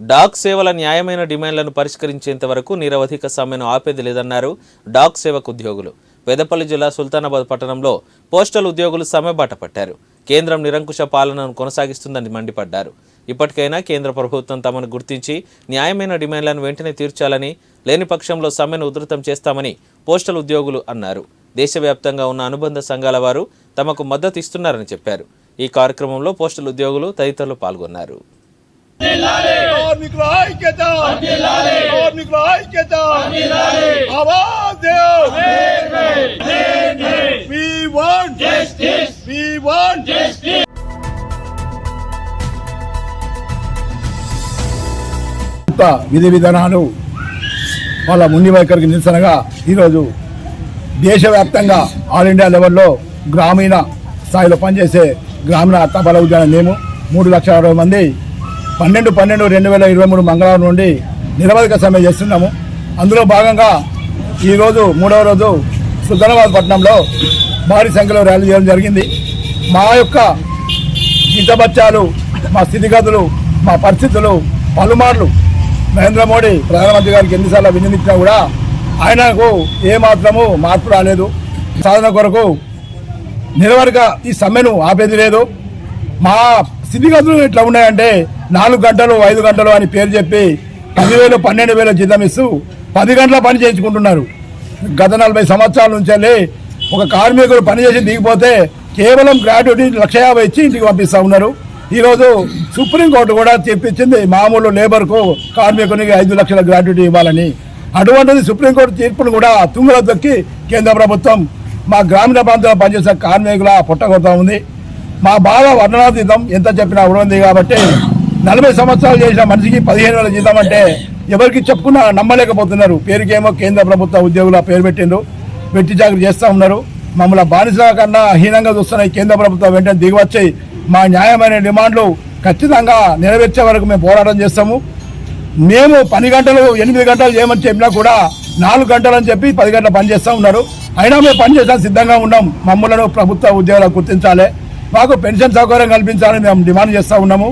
Dock సేవల న్యాయమైన డిమాండ్లను పరిష్కరించేంత వరకు నిరవధిక సమ్మెను ఆపేది లేదన్నారు డాక్ సేవకు ఉద్యోగులు. పెదపల్లి జిల్లా సుల్తానాబాద్ పట్టణంలో పోస్టల్ ఉద్యోగులు సమ్మె బాట పట్టారు. కేంద్రం నిరంకుశ పాలనను కొనసాగిస్తుందని మండిపడ్డారు. ఇప్పటికైనా కేంద్ర ప్రభుత్వం తమను గుర్తించి న్యాయమైన డిమాండ్లను వెంటనే తీర్చాలని లేని పక్షంలో సమ్మెను ఉధృతం చేస్తామని పోస్టల్ ఉద్యోగులు అన్నారు. దేశవ్యాప్తంగా ఉన్న అనుబంధ సంఘాల వారు తమకు మద్దతు ఇస్తున్నారని చెప్పారు. ఈ కార్యక్రమంలో పోస్టల్ ఉద్యోగులు తదితరులు పాల్గొన్నారు. కార్మికుల ఐక్యత! కార్మికుల ఐక్యత! Awaaz we want justice! We want justice! విధి విధానాలు వాళ్ళ ముండి వైఖరికి నిరసనగా ఈరోజు దేశవ్యాప్తంగా ఆల్ ఇండియా లెవెల్లో గ్రామీణ స్థాయిలో పనిచేసే గ్రామీణ తపాల ఉద్యాన మేము మూడు లక్షల అరవై మంది పన్నెండు పన్నెండు రెండు వేల ఇరవై మూడు మంగళవారం నుండి నిరవధిక సమ్మె చేస్తున్నాము. అందులో భాగంగా ఈరోజు మూడవ రోజు సుల్తానాబాద్ పట్టణంలో భారీ సంఖ్యలో ర్యాలీ చేయడం జరిగింది. మా యొక్క జీతబత్యాలు మా స్థితిగతులు మా పరిస్థితులు పలుమార్లు నరేంద్ర మోడీ ప్రధానమంత్రి గారికి ఎన్నిసార్లు వినియోగించినా కూడా ఆయనకు ఏ మాత్రము మార్పు రాలేదు. సాధన కొరకు నిలవరగా ఈ సమ్మెను ఆపేది లేదు. మా స్థితిగతులు ఎట్లా ఉన్నాయంటే నాలుగు గంటలు ఐదు గంటలు అని పేరు చెప్పి పదివేలు పన్నెండు వేలు జీతం ఇస్తూ పది గంటల పని చేయించుకుంటున్నారు. గత నలభై సంవత్సరాల నుంచి ఒక కార్మికుడు పనిచేసి దిగిపోతే కేవలం గ్రాడ్యుటీ లక్ష యాభై ఇచ్చి ఇంటికి పంపిస్తా ఉన్నారు. ఈరోజు సుప్రీంకోర్టు కూడా తీర్పిచ్చింది మామూలు లేబర్కు కార్మికునికి ఐదు లక్షల గ్రాడ్యుటీ ఇవ్వాలని. అటువంటిది సుప్రీంకోర్టు తీర్పును కూడా తుంగలో దొక్కి కేంద్ర ప్రభుత్వం మా గ్రామీణ ప్రాంతంలో పనిచేసే కార్మికుల పుట్టగొడతా ఉంది. మా బాధ వర్ణనాతీతం ఎంత చెప్పినా ఉంది కాబట్టి నలభై సంవత్సరాలు చేసిన మనిషికి పదిహేను వేల జీతం అంటే ఎవరికి చెప్పుకున్నా నమ్మలేకపోతున్నారు. పేరుకేమో కేంద్ర ప్రభుత్వ ఉద్యోగుల పేరు పెట్టిండ్రు. వెట్టి జాగ్రత్త చేస్తూ ఉన్నారు. మమ్మల్ని బానిసల కన్నా హీనంగా చూస్తున్న కేంద్ర ప్రభుత్వం వెంటనే దిగివచ్చి మా న్యాయమైన డిమాండ్లు ఖచ్చితంగా నెరవేర్చే వరకు మేము పోరాటం చేస్తాము. మేము పని గంటలు ఎనిమిది గంటలు చేయమని చెప్పినా కూడా నాలుగు గంటలు అని చెప్పి పది గంటలు పనిచేస్తూ ఉన్నారు. అయినా మేము పనిచేసాం సిద్ధంగా ఉన్నాం. మమ్మల్ని ప్రభుత్వ ఉద్యోగాలు గుర్తించాలి. మాకు పెన్షన్ సౌకర్యం కల్పించాలని మేము డిమాండ్ చేస్తూ ఉన్నాము.